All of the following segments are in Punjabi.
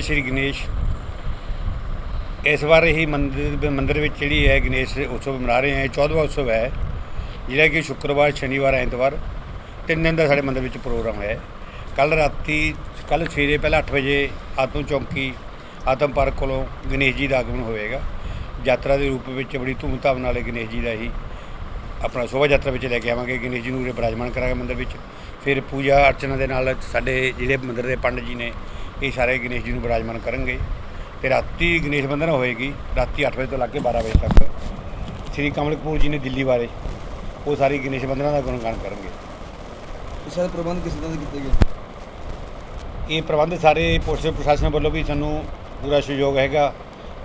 ਜੈ ਸ਼੍ਰੀ ਗਣੇਸ਼। ਇਸ ਵਾਰ ਹੀ ਮੰਦਿਰ ਮੰਦਿਰ ਵਿੱਚ ਜਿਹੜੀ ਹੈ ਗਣੇਸ਼ ਉਤਸਵ ਮਨਾ ਰਹੇ ਹਾਂ। 14ਵਾਂ ਉਤਸਵ ਹੈ। ਜਿਹੜਾ ਕਿ ਸ਼ੁੱਕਰਵਾਰ, ਸ਼ਨੀਵਾਰ, ਐਤਵਾਰ ਤਿੰਨ ਦਿਨ ਦਾ ਸਾਡੇ ਮੰਦਿਰ ਵਿੱਚ ਪ੍ਰੋਗਰਾਮ ਹੈ। ਕੱਲ ਰਾਤੀ ਕੱਲ ਸਵੇਰੇ ਪਹਿਲਾਂ 8 ਵਜੇ ਆਤਮ ਚੌਂਕੀ, ਆਤਮ ਪਾਰਕ ਕੋਲੋਂ ਗਣੇਸ਼ ਜੀ ਦਾ ਆਗਮਨ ਹੋਵੇਗਾ। ਯਾਤਰਾ ਦੇ ਰੂਪ ਵਿੱਚ ਬੜੀ ਧੂਮਧਾਮ ਨਾਲ ਗਣੇਸ਼ ਜੀ ਦਾ ਹੀ ਆਪਣਾ ਸ਼ੋਭਾ ਯਾਤਰਾ ਵਿੱਚ ਲੈ ਕੇ ਆਵਾਂਗੇ। ਗਣੇਸ਼ ਜੀ ਨੂੰ ਉਰੇ ਬਿਰਾਜਮਾਨ ਕਰਾਂਗੇ ਮੰਦਿਰ ਵਿੱਚ। ਫਿਰ ਪੂਜਾ ਅਰਚਨਾ ਦੇ ਨਾਲ ਸਾਡੇ ਜਿਹੜੇ ਮੰਦਿਰ ਦੇ ਪੰਡਤ ਜੀ ਨੇ ਇਹ ਸਾਰੇ ਗਣੇਸ਼ ਜੀ ਨੂੰ ਬਿਰਾਜਮਾਨ ਕਰਨਗੇ ਤੇ ਰਾਤੀ ਗਣੇਸ਼ ਬੰਦਨਾ ਹੋਏਗੀ ਰਾਤੀ 8 ਵਜੇ ਤੋਂ ਲੱਗ ਕੇ 12 ਵਜੇ ਤੱਕ। ਸ੍ਰੀ ਕਮਲ ਕਪੂਰ ਜੀ ਨੇ ਦਿੱਲੀ ਬਾਰੇ ਉਹ ਸਾਰੀ ਗਣੇਸ਼ ਬੰਦਨਾ ਦਾ ਗੁਣਗਾਨ ਕਰਨਗੇ। ਇਹ ਸਾਰੇ ਪ੍ਰਬੰਧ ਕਿਸ ਤਰ੍ਹਾਂ ਦੇ ਕੀਤੇ ਗਏ? ਇਹ ਪ੍ਰਬੰਧ ਸਾਰੇ ਪੁਲਿਸ ਪ੍ਰਸ਼ਾਸਨ ਵੱਲੋਂ ਵੀ ਸਾਨੂੰ ਪੂਰਾ ਸਹਿਯੋਗ ਹੈਗਾ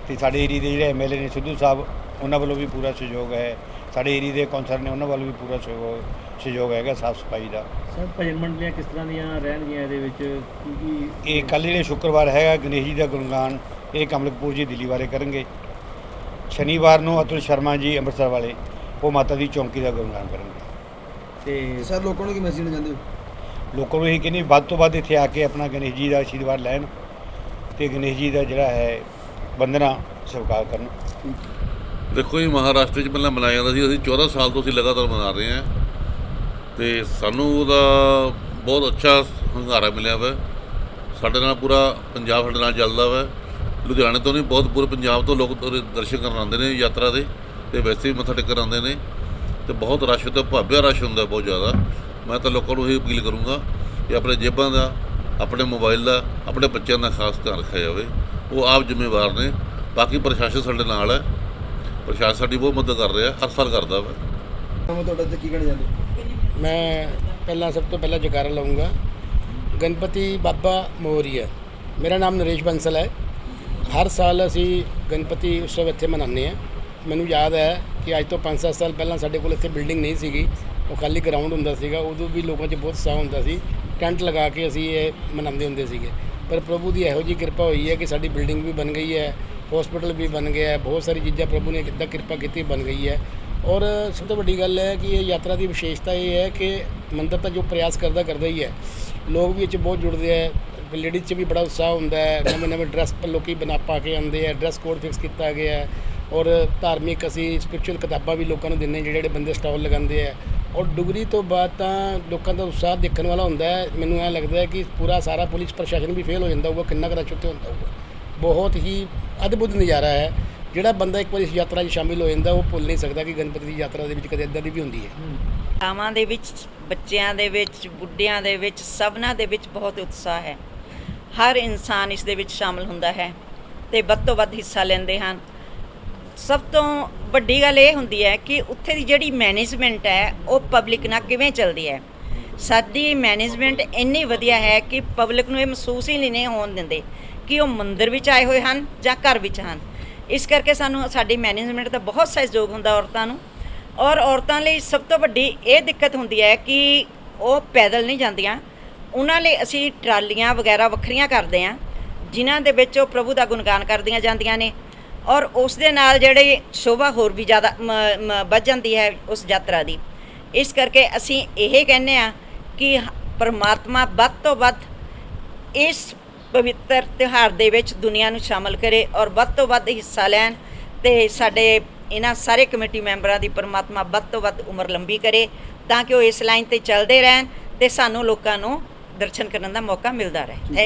ਤੇ ਸਾਡੇ ਏਰੀਏ ਦੇ ਜਿਹੜੇ ਐਮਐਲਏ ਨੇ ਸਿੱਧੂ ਸਾਹਿਬ ਉਹਨਾਂ ਵੱਲੋਂ ਵੀ ਪੂਰਾ ਸਹਿਯੋਗ ਹੈ। ਸਾਡੇ ਏਰੀਏ ਦੇ ਕੌਂਸਲਰ ਨੇ ਉਹਨਾਂ ਵੱਲੋਂ ਵੀ ਪੂਰਾ ਸਹਿਯੋਗ ਸਹਿਯੋਗ ਹੈਗਾ ਸਾਫ਼ ਸਫ਼ਾਈ ਦਾ। ਸਰ ਭਜਨ ਮੰਡਲੀਆਂ ਕਿਸ ਤਰ੍ਹਾਂ ਦੀਆਂ ਰਹਿਣਗੀਆਂ ਇਹਦੇ ਵਿੱਚ? ਕਿਉਂਕਿ ਇਹ ਕੱਲ੍ਹ ਜਿਹੜੇ ਸ਼ੁੱਕਰਵਾਰ ਹੈਗਾ ਗਣੇਸ਼ ਜੀ ਦਾ ਗੁਣਗਾਨ ਇਹ ਕਮਲ ਕਪੂਰ ਜੀ ਦਿੱਲੀ ਬਾਰੇ ਕਰਨਗੇ। ਸ਼ਨੀਵਾਰ ਨੂੰ ਅਤੁਲ ਸ਼ਰਮਾ ਜੀ ਅੰਮ੍ਰਿਤਸਰ ਵਾਲੇ ਉਹ ਮਾਤਾ ਦੀ ਚੌਂਕੀ ਦਾ ਗੁਣਗਾਨ ਕਰਨਗੇ। ਤੇ ਸਰ ਲੋਕਾਂ ਨੂੰ ਕੀ ਮੈਸੇਜ ਦੇਣਾ ਚਾਹੁੰਦੇ ਹੋ? ਲੋਕਾਂ ਨੂੰ ਇਹ ਕਹਿੰਦੇ ਵੱਧ ਤੋਂ ਵੱਧ ਇੱਥੇ ਆ ਕੇ ਆਪਣਾ ਗਣੇਸ਼ ਜੀ ਦਾ ਆਸ਼ੀਰਵਾਦ ਲੈਣ ਤੇ ਗਣੇਸ਼ ਜੀ ਦਾ ਜਿਹੜਾ ਹੈ ਬੰਦਨਾ ਸਵੀਕਾਰ ਕਰਨ। ਦੇਖੋ ਜੀ, ਮਹਾਰਾਸ਼ਟਰ 'ਚ ਪਹਿਲਾਂ ਮਨਾਇਆ ਜਾਂਦਾ ਸੀ, ਅਸੀਂ 14 ਸਾਲ ਤੋਂ ਅਸੀਂ ਲਗਾਤਾਰ ਮਨਾ ਰਹੇ ਹਾਂ। ਤੇ ਸਾਨੂੰ ਉਹਦਾ ਬਹੁਤ ਅੱਛਾ ਹੁੰਗਾਰਾ ਮਿਲਿਆ ਵਾ। ਸਾਡੇ ਨਾਲ ਪੂਰਾ ਪੰਜਾਬ ਸਾਡੇ ਨਾਲ ਚੱਲਦਾ ਵਾ। ਲੁਧਿਆਣੇ ਤੋਂ ਨਹੀਂ, ਬਹੁਤ ਪੂਰੇ ਪੰਜਾਬ ਤੋਂ ਲੋਕ ਦਰਸ਼ਨ ਕਰਨ ਆਉਂਦੇ ਨੇ ਯਾਤਰਾ ਦੇ, ਤੇ ਵੈਸੇ ਵੀ ਮੱਥਾ ਟੇਕਣ ਆਉਂਦੇ ਨੇ। ਤੇ ਬਹੁਤ ਰਸ਼ ਤੇ ਭਾਬਿਆ ਰਸ਼ ਹੁੰਦਾ ਬਹੁਤ ਜ਼ਿਆਦਾ। ਮੈਂ ਤਾਂ ਲੋਕਾਂ ਨੂੰ ਇਹ ਅਪੀਲ ਕਰੂੰਗਾ ਕਿ ਆਪਣੇ ਜੇਬਾਂ ਦਾ, ਆਪਣੇ ਮੋਬਾਈਲ ਦਾ, ਆਪਣੇ ਬੱਚਿਆਂ ਦਾ ਖਾਸ ਧਿਆਨ ਰੱਖਿਆ ਜਾਵੇ। ਉਹ ਆਪ ਜ਼ਿੰਮੇਵਾਰ ਨੇ। ਬਾਕੀ ਪ੍ਰਸ਼ਾਸਨ ਸਾਡੇ ਨਾਲ ਹੈ। ਪ੍ਰਸ਼ਾਸਨ ਸਾਡੀ ਬਹੁਤ ਮਦਦ ਕਰ ਰਿਹਾ ਹਰ ਸਾਲ ਕਰਦਾ ਵਾ ਨਾਮ ਤੁਹਾਡਾ ਤੇ ਕੀ ਕਹਿਣਾ ਚਾਹੁੰਦੇ ਮੈਂ ਪਹਿਲਾਂ ਸਭ ਤੋਂ ਪਹਿਲਾਂ ਜਕਾਰਾ ਲਾਉਂਗਾ ਗਣਪਤੀ ਬਾਬਾ ਮੋਰੀਆ ਮੇਰਾ ਨਾਮ ਨਰੇਸ਼ ਬੰਸਲ ਹੈ। ਹਰ ਸਾਲ ਅਸੀਂ ਗਣਪਤੀ ਉਤਸਵ ਇੱਥੇ ਮਨਾਉਂਦੇ ਹਾਂ। ਮੈਨੂੰ ਯਾਦ ਹੈ ਕਿ ਅੱਜ ਤੋਂ 5-7 ਸਾਲ ਪਹਿਲਾਂ ਸਾਡੇ ਕੋਲ ਇੱਥੇ ਬਿਲਡਿੰਗ ਨਹੀਂ ਸੀਗੀ। ਉਹ ਖਾਲੀ ਗਰਾਊਂਡ ਹੁੰਦਾ ਸੀਗਾ। ਉਦੋਂ ਵੀ ਲੋਕਾਂ 'ਚ ਬਹੁਤ ਉਤਸ਼ਾਹ ਹੁੰਦਾ ਸੀ। ਟੈਂਟ ਲਗਾ ਕੇ ਅਸੀਂ ਇਹ ਮਨਾਉਂਦੇ ਹੁੰਦੇ ਸੀਗੇ। ਪਰ ਪ੍ਰਭੂ ਦੀ ਇਹੋ ਜਿਹੀ ਕਿਰਪਾ ਹੋਈ ਹੈ ਕਿ ਸਾਡੀ ਬਿਲਡਿੰਗ ਵੀ ਬਣ ਗਈ ਹੈ। ਹਸਪੀਟਲ ਵੀ ਬਣ ਗਿਆ ਹੈ ਬਹੁਤ ਸਾਰੀ ਚੀਜ਼ਾਂ ਪ੍ਰਭੂ ਨੇ ਕਿੱਦਾਂ ਕਿਰਪਾ ਕੀਤੀ ਬਣ ਗਈ ਹੈ। ਔਰ ਸਭ ਤੋਂ ਵੱਡੀ ਗੱਲ ਹੈ ਕਿ ਇਹ ਯਾਤਰਾ ਦੀ ਵਿਸ਼ੇਸ਼ਤਾ ਇਹ ਹੈ ਕਿ ਮੰਦਰ ਤਾਂ ਜੋ ਪ੍ਰਯਾਸ ਕਰਦਾ ਕਰਦਾ ਹੀ ਹੈ। ਲੋਕ ਵੀ ਇਹ 'ਚ ਬਹੁਤ ਜੁੜਦੇ ਹੈ ਲੇਡੀਜ਼ 'ਚ ਵੀ ਬੜਾ ਉਤਸ਼ਾਹ ਹੁੰਦਾ ਹੈ ਨਵੇਂ ਨਵੇਂ ਡਰੈਸ ਲੋਕੀ ਬਣਾ ਪਾ ਕੇ ਆਉਂਦੇ ਆ ਡਰੈਸ ਕੋਡ ਫਿਕਸ ਕੀਤਾ ਗਿਆ ਹੈ। ਔਰ ਧਾਰਮਿਕ ਅਸੀਂ ਸਪਿਰਚੁਅਲ ਕਿਤਾਬਾਂ ਵੀ ਲੋਕਾਂ ਨੂੰ ਦਿੰਦੇ ਹਾਂ, ਜਿਹੜੇ ਜਿਹੜੇ ਬੰਦੇ ਸਟਾਲ ਲਗਾਉਂਦੇ ਆ ਔਰ ਡੁਗਰੀ ਤੋਂ ਬਾਅਦ ਤਾਂ ਲੋਕਾਂ ਦਾ ਉਤਸ਼ਾਹ ਦੇਖਣ ਵਾਲਾ ਹੁੰਦਾ ਹੈ। ਮੈਨੂੰ ਐਂ ਲੱਗਦਾ ਹੈ ਕਿ ਪੂਰਾ ਸਾਰਾ ਪੁਲਿਸ ਪ੍ਰਸ਼ਾਸਨ ਵੀ ਫੇਲ ਹੋ ਜਾਂਦਾ ਹੋਊਗਾ ਕਿੰਨਾ ਕੁ ਰਸ਼ ਉੱਥੇ ਹੁੰਦਾ ਹੋਊਗਾ। ਬਹੁਤ ਹੀ ਅਦਭੁਤ ਨਜ਼ਾਰਾ ਹੈ। ਜਿਹੜਾ ਬੰਦਾ ਇੱਕ ਵਾਰੀ ਇਸ ਯਾਤਰਾ 'ਚ ਸ਼ਾਮਿਲ ਹੋ ਜਾਂਦਾ, ਉਹ ਭੁੱਲ ਨਹੀਂ ਸਕਦਾ ਕਿ ਗਣਪਤੀ ਦੀ ਯਾਤਰਾ ਦੇ ਵਿੱਚ ਕਦੇ ਇਦਾਂ ਦੀ ਵੀ ਹੁੰਦੀ ਹੈ। ਮਾਵਾਂ ਦੇ ਵਿੱਚ, ਬੱਚਿਆਂ ਦੇ ਵਿੱਚ, ਬੁੱਢਿਆਂ ਦੇ ਵਿੱਚ, ਸਭਨਾਂ ਦੇ ਵਿੱਚ ਬਹੁਤ ਉਤਸ਼ਾਹ ਹੈ। ਹਰ ਇਨਸਾਨ ਇਸ ਦੇ ਵਿੱਚ ਸ਼ਾਮਲ ਹੁੰਦਾ ਹੈ ਤੇ ਵੱਧ ਤੋਂ ਵੱਧ ਹਿੱਸਾ ਲੈਂਦੇ ਹਨ। ਸਭ ਤੋਂ ਵੱਡੀ ਗੱਲ ਇਹ ਹੁੰਦੀ ਹੈ ਕਿ ਉੱਥੇ ਦੀ ਜਿਹੜੀ ਮੈਨੇਜਮੈਂਟ ਹੈ, ਉਹ ਪਬਲਿਕ ਨਾਲ ਕਿਵੇਂ ਚੱਲਦੀ ਹੈ? ਸਾਡੀ ਮੈਨੇਜਮੈਂਟ ਇੰਨੀ ਵਧੀਆ ਹੈ ਕਿ ਪਬਲਿਕ ਨੂੰ ਇਹ ਮਹਿਸੂਸ ਹੀ ਨਹੀਂ ਹੋਣ ਦਿੰਦੇ ਕਿ ਉਹ ਮੰਦਿਰ ਵਿੱਚ ਆਏ ਹੋਏ ਹਨ ਜਾਂ ਘਰ ਵਿੱਚ ਹਨ। ਇਸ ਕਰਕੇ ਸਾਨੂੰ ਸਾਡੀ ਮੈਨੇਜਮੈਂਟ ਦਾ ਬਹੁਤ ਸਹਿਯੋਗ ਹੁੰਦਾ ਔਰਤਾਂ ਨੂੰ। ਔਰ ਔਰਤਾਂ ਲਈ ਸਭ ਤੋਂ ਵੱਡੀ ਇਹ ਦਿੱਕਤ ਹੁੰਦੀ ਹੈ ਕਿ ਉਹ ਪੈਦਲ ਨਹੀਂ ਜਾਂਦੀਆਂ। ਉਹਨਾਂ ਲਈ ਅਸੀਂ ਟਰਾਲੀਆਂ ਵਗੈਰਾ ਵੱਖਰੀਆਂ ਕਰਦੇ ਹਾਂ, ਜਿਨ੍ਹਾਂ ਦੇ ਵਿੱਚ ਉਹ ਪ੍ਰਭੂ ਦਾ ਗੁਣਗਾਨ ਕਰਦੀਆਂ ਜਾਂਦੀਆਂ ਨੇ। ਔਰ ਉਸ ਦੇ ਨਾਲ ਜਿਹੜੇ ਸ਼ੋਭਾ ਹੋਰ ਵੀ ਜ਼ਿਆਦਾ ਮ- ਵੱਧ ਜਾਂਦੀ ਹੈ ਉਸ ਯਾਤਰਾ ਦੀ। ਇਸ ਕਰਕੇ ਅਸੀਂ ਇਹ ਕਹਿੰਦੇ ਆ ਕਿ ਪਰਮਾਤਮਾ ਵੱਧ ਤੋਂ ਵੱਧ ਇਸ ਪਵਿੱਤਰ ਤਿਉਹਾਰ ਦੇ ਵਿੱਚ ਦੁਨੀਆ ਨੂੰ ਸ਼ਾਮਲ ਕਰੇ ਔਰ ਵੱਧ ਤੋਂ ਵੱਧ ਹਿੱਸਾ ਲੈਣ ਤੇ ਸਾਡੇ ਇਹਨਾਂ ਸਾਰੇ ਕਮੇਟੀ ਮੈਂਬਰਾਂ ਦੀ ਪਰਮਾਤਮਾ ਵੱਧ ਤੋਂ ਵੱਧ ਉਮਰ ਲੰਬੀ ਕਰੇ ਤਾਂ ਕਿ ਉਹ ਇਸ ਲਾਈਨ ਤੇ ਚੱਲਦੇ ਰਹਿਣ ਤੇ ਸਾਨੂੰ ਲੋਕਾਂ ਨੂੰ ਦਰਸ਼ਨ ਕਰਨ ਦਾ ਮੌਕਾ ਮਿਲਦਾ ਰਹੇ। ਥੈਂਕ